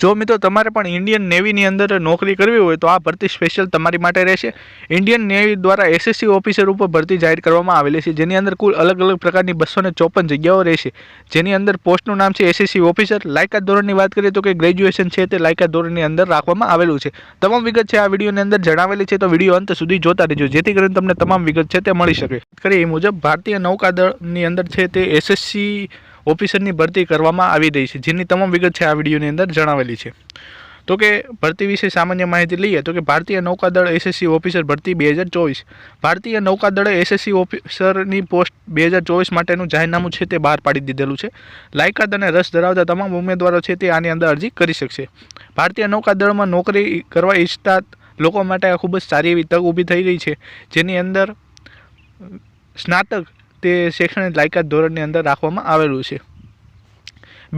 જો મિત્રો તમારે પણ ઇન્ડિયન નેવીની અંદર નોકરી કરવી હોય તો આ ભરતી સ્પેશિયલ તમારી માટે રહેશે. ઇન્ડિયન નેવી દ્વારા એસએસસી ઓફિસર ઉપર ભરતી જાહેર કરવામાં આવેલી છે. જેની અંદર કુલ અલગ અલગ પ્રકારની બસો ચોપન જગ્યાઓ રહેશે. જેની અંદર પોસ્ટનું નામ છે એસએસસી ઓફિસર લાયકાત ધોરણની વાત કરીએ તો કે ગ્રેજ્યુએશન છે તે લાયકાત ધોરણની અંદર રાખવામાં આવેલું છે. તમામ વિગત છે આ વિડીયોની અંદર જણાવેલી છે તો વીડિયો અંત સુધી જોતા રહેજો. જેથી કરીને તમને તમામ વિગત છે તે મળી શકે. કરી એ મુજબ ભારતીય નૌકાદળની અંદર છે તે એસએસસી ઓફિસરની ભરતી કરવામાં આવી રહી છે, જેની તમામ વિગત છે આ વિડીયોની અંદર જણાવેલી છે. તો કે ભરતી વિશે સામાન્ય માહિતી લઈએ, તો કે ભારતીય નૌકાદળ એસએસસી ઓફિસર ભરતી બે હજાર ચોવીસ. ભારતીય નૌકાદળે એસએસસી ઓફિસરની પોસ્ટ બે હજાર ચોવીસ માટેનું જાહેરનામું છે તે બહાર પાડી દીધેલું છે. લાયકાત અને રસ ધરાવતા તમામ ઉમેદવારો છે તે આની અંદર અરજી કરી શકશે. ભારતીય નૌકાદળમાં નોકરી કરવા ઈચ્છતા લોકો માટે આ ખૂબ જ સારી એવી તક ઊભી થઈ રહી છે, જેની અંદર સ્નાતક તે શૈક્ષણિક લાયકાત ધોરણની અંદર રાખવામાં આવેલું છે.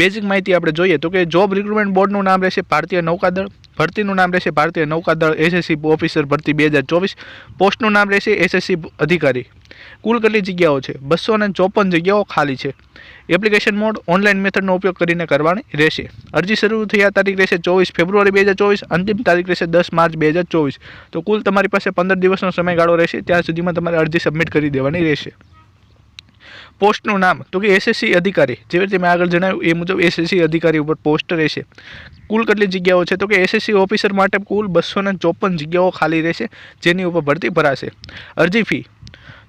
બેઝિક માહિતી આપણે જોઈએ તો કે જોબ રિક્રુટમેન્ટ બોર્ડનું નામ રહેશે ભારતીય નૌકાદળ, ભરતીનું નામ રહેશે ભારતીય નૌકાદળ એસએસસી ઓફિસર ભરતી બે હજાર ચોવીસ પોસ્ટનું નામ રહેશે એસએસસી અધિકારી. કુલ કેટલી જગ્યાઓ છે? બસો ને ચોપન જગ્યાઓ ખાલી છે. એપ્લિકેશન મોડ ઓનલાઈન મેથડનો ઉપયોગ કરીને કરવાની રહેશે. અરજી શરૂ થયા તારીખ રહેશે ચોવીસ ફેબ્રુઆરી બે હજાર ચોવીસ, અંતિમ તારીખ રહેશે દસ માર્ચ બે હજાર ચોવીસ. તો કુલ તમારી પાસે પંદર દિવસનો સમયગાળો રહેશે, ત્યાં સુધીમાં તમારે અરજી સબમિટ કરી દેવાની રહેશે. પોસ્ટનું નામ, તો કે એસએસસી અધિકારી. જેવી રીતે મેં આગળ જણાવ્યું, એ મુજબ એસએસસી અધિકારી ઉપર પોસ્ટ રહેશે. કુલ કેટલી જગ્યાઓ છે? તો કે એસએસસી ઓફિસર માટે કુલ બસો ચોપન જગ્યાઓ ખાલી રહેશે, જેની ઉપર ભરતી ભરાશે. અરજી ફી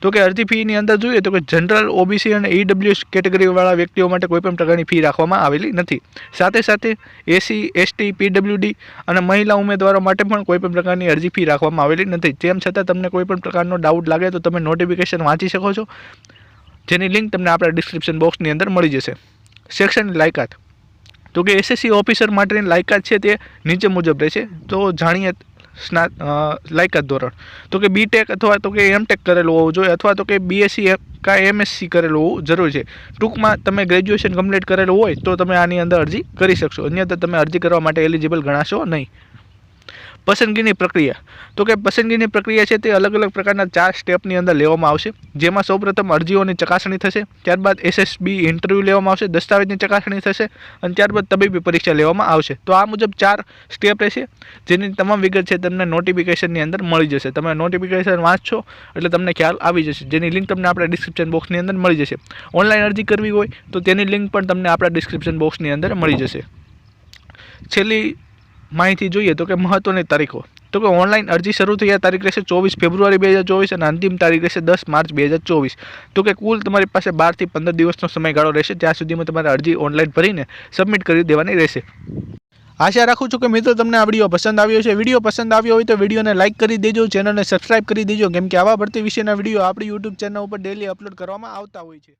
તો કે અરજી ફીની અંદર જોઈએ તો કે જનરલ ઓબીસી અને ઈડબ્લ્યુએસ કેટેગરીવાળા વ્યક્તિઓ માટે કોઈપણ પ્રકારની ફી રાખવામાં આવેલી નથી. સાથે સાથે એસી એસટી પીડબ્લ્યુડી અને મહિલા ઉમેદવારો માટે પણ કોઈપણ પ્રકારની અરજી ફી રાખવામાં આવેલી નથી. તેમ છતાં તમને કોઈપણ પ્રકારનો ડાઉટ લાગે તો તમે નોટિફિકેશન વાંચી શકો છો. જેની લિંક તમને આપણા ડિસ્ક્રિપ્શન બોક્સની અંદર મળી જશે. શૈક્ષણિક લાયકાત. તો કે એસએસસી ઓફિસર માટેની લાયકાત છે તે નીચે મુજબ રહેશે. તો જાણીએ સ્ના લાયકાત ધોરણ. તો કે બીટેક અથવા તો કે એમટેક કરેલું હોવું જોઈએ અથવા તો કે બીએસસી કા એમએસસી કરેલું હોવું જરૂરી છે. ટૂંકમાં તમે ગ્રેજ્યુએશન કમ્પ્લીટ કરેલું હોય તો તમે આની અંદર અરજી કરી શકશો. અન્યથા તમે અરજી કરવા માટે એલિજિબલ ગણાશો નહીં. પસંદગીની પ્રક્રિયા. તો કે પસંદગીની પ્રક્રિયા છે તે અલગ અલગ પ્રકારના ચાર સ્ટેપની અંદર લેવામાં આવશે. જેમાં સૌપ્રથમ અરજીઓની ચકાસણી થશે, ત્યારબાદ એસએસબી ઇન્ટરવ્યૂ લેવામાં આવશે, દસ્તાવેજની ચકાસણી થશે, અને ત્યારબાદ તબીબી પરીક્ષા લેવામાં આવશે. તો આ મુજબ ચાર સ્ટેપ રહેશે, જેની તમામ વિગત છે તમને નોટિફિકેશનની અંદર મળી જશે. તમે નોટિફિકેશન વાંચશો, એટલે તમને ખ્યાલ આવી જશે. જેની લિંક તમને આપણા ડિસ્ક્રિપ્શન બોક્સની અંદર મળી જશે. ઓનલાઈન અરજી કરવી હોય, તો તેની લિંક પણ તમને આપણા ડિસ્ક્રિપ્શન બોક્સની અંદર મળી જશે. છેલ્લી માહિતી જોઈએ તો કે મહત્ત્વની તારીખો. તો કે ઓનલાઈન અરજી શરૂ થયા તારીખ રહેશે ચોવીસ ફેબ્રુઆરી બે હજાર ચોવીસ અને અંતિમ તારીખ રહેશે દસ માર્ચ બે હજાર ચોવીસ તો કે કુલ તમારી પાસે બારથી પંદર દિવસનો સમયગાળો રહેશે ત્યાં સુધીમાં તમારે અરજી ઓનલાઈન ભરીને સબમિટ કરી દેવાની રહેશે. આશા રાખું છું કે મિત્રો તમને આ વીડિયો પસંદ આવ્યો છે વીડિયો પસંદ આવ્યો હોય તો વિડીયોને લાઇક કરી દેજો, ચેનલને સબસ્ક્રાઇબ કરી દેજો. કેમ કે આવા ભરતી વિશેના વીડિયો આપણી યુટ્યુબ ચેનલ ઉપર ડેલી અપલોડ કરવામાં આવતા હોય છે.